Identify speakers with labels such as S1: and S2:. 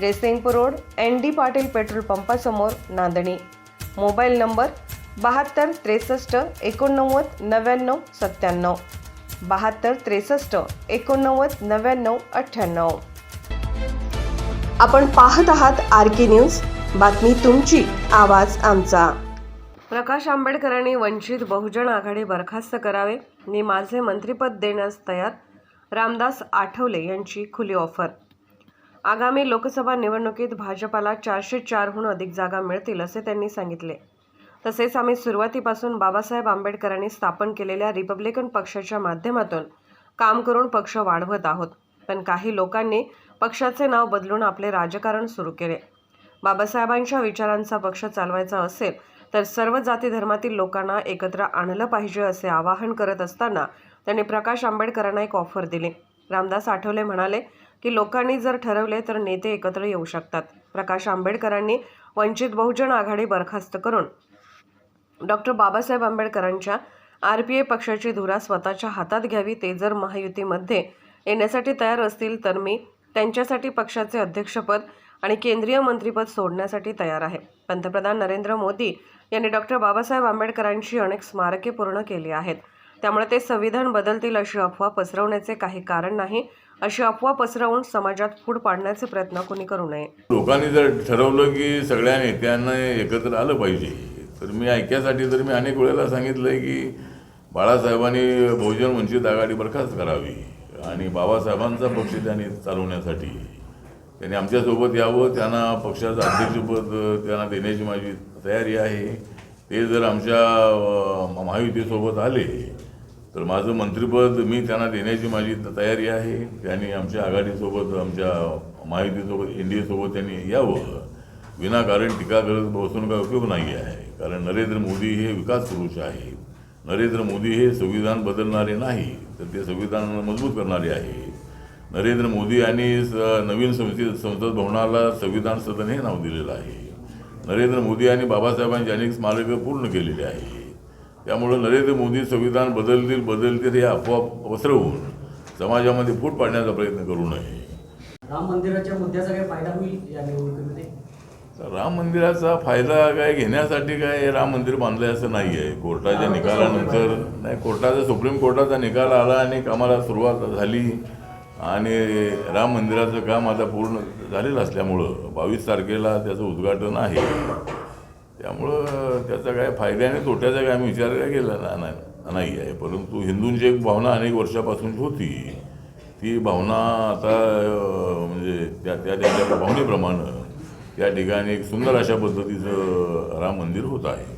S1: Jaysingpur road N D Patil petrol पंपासमोर Nandani. Mobile number बहात्तर त्रेसष्ट एकोणनव्वद नव्याण्णव सत्त्याण्णव. बहात्तर त्रेसष्ट एकोणनव्वद नव्याण्णव अठ्ठ्याण्णव. आपण पाहत आहात आर के न्यूज. बातमी तुमची आवाज आमचा. प्रकाश आंबेडकरांनी वंचित बहुजन आघाडी बरखास्त करावे मी माझे मंत्रिपद देण्यास तयार रामदास आठवले यांची खुली ऑफर. आगामी लोकसभा निवडणुकीत भाजपाला चारशे चारहून अधिक जागा मिळतील असे त्यांनी सांगितले. तसेच आम्ही सुरुवातीपासून बाबासाहेब आंबेडकरांनी स्थापन केलेल्या रिपब्लिकन पक्षाच्या माध्यमातून काम करून पक्ष वाढवत आहोत. पण काही लोकांनी पक्षाचे नाव बदलून आपले राजकारण सुरू केले. बाबासाहेबांच्या विचारांचा पक्ष चालवायचा असेल तर सर्व जाती धर्मातील लोकांना एकत्र आणलं पाहिजे असे आवाहन करत असताना त्यांनी प्रकाश आंबेडकरांना एक ऑफर दिली. रामदास आठवले म्हणाले की लोकांनी जर ठरवले तर नेते एकत्र येऊ शकतात. प्रकाश आंबेडकरांनी वंचित बहुजन आघाडी बरखास्त करून डॉक्टर बाबासाहेब आंबेडकरांच्या आर पी आय पक्षाची धुरा स्वतःच्या हातात घ्यावी ते जर महायुतीमध्ये येण्यासाठी तयार असतील तर मी त्यांच्यासाठी पक्षाचे अध्यक्षपद आणि केंद्रीय मंत्रीपद सोडण्यासाठी तयार आहे. पंतप्रधान नरेंद्र मोदी यांनी डॉक्टर बाबासाहेब आंबेडकरांची अनेक स्मारके पूर्ण केली आहेत. त्यामुळे ते संविधान बदलतील अशी अफवा पसरवण्याचे काही कारण नाही अशी अफवा पसरवून समाजात फूट पाडण्याचे प्रयत्न कोणी करू नये.
S2: लोकांनी जर ठरवलं की सगळ्या नेत्यांना एकत्र आलं पाहिजे तर मी ऐक्यासाठी तर मी अनेक वेळेला सांगितलं आहे की बाळासाहेबांनी बहुजन वंचित आघाडी बरखास्त करावी आणि बाबासाहेबांचा पक्ष त्यांनी चालवण्यासाठी. त्यांनी आमच्यासोबत यावं त्यांना पक्षाचं अध्यक्षपद त्यांना देण्याची माझी तयारी आहे. ते जर आमच्या महायुतीसोबत आले तर माझं मंत्रिपद मी त्यांना देण्याची माझी तयारी आहे. त्यांनी आमच्या आघाडीसोबत आमच्या माहितीसोबत एन डी एसोबत त्यांनी यावं. विनाकारण टीका करत बसून काय उपयोग नाही आहे. कारण नरेंद्र मोदी हे विकास पुरुष आहे. नरेंद्र मोदी हे संविधान बदलणारे नाही तर ते संविधान मजबूत करणारे आहे. नरेंद्र मोदी यांनी स- नवीन संसद संसद भवनाला संविधान सदन हे नाव दिलेलं आहे. नरेंद्र मोदी यांनी बाबासाहेबांची अनेक स्मारकं पूर्ण केलेली आहे त्यामुळं नरेंद्र मोदी संविधान बदलतील बदलतील हे अफवा पसरवून समाजामध्ये फूट पाडण्याचा प्रयत्न करू नये.
S3: राम मंदिराच्या मुद्द्याचा काही फायदा होईल या निवडणुकीमध्ये?
S2: राम मंदिराचा फायदा काय घेण्यासाठी काय राम मंदिर बांधलंय असं नाही आहे कोर्टाच्या निकालानंतर नाही कोर्टाचा सुप्रीम कोर्टाचा निकाल आला आणि कामाला सुरुवात झाली. आणि राम मंदिराचं काम आता पूर्ण झालेलं असल्यामुळं बावीस तारखेला त्याचं उद्घाटन आहे. त्यामुळं त्याचा काय फायद्या आणि तोट्याचा काय आम्ही विचार काय केला ना नाही आहे. परंतु हिंदूंची एक भावना अनेक वर्षापासून होती. ती भावना आता म्हणजे त्या त्या त्यांच्या भावनेप्रमाणे त्या ठिकाणी एक सुंदर अशा पद्धतीचं राम मंदिर होत आहे.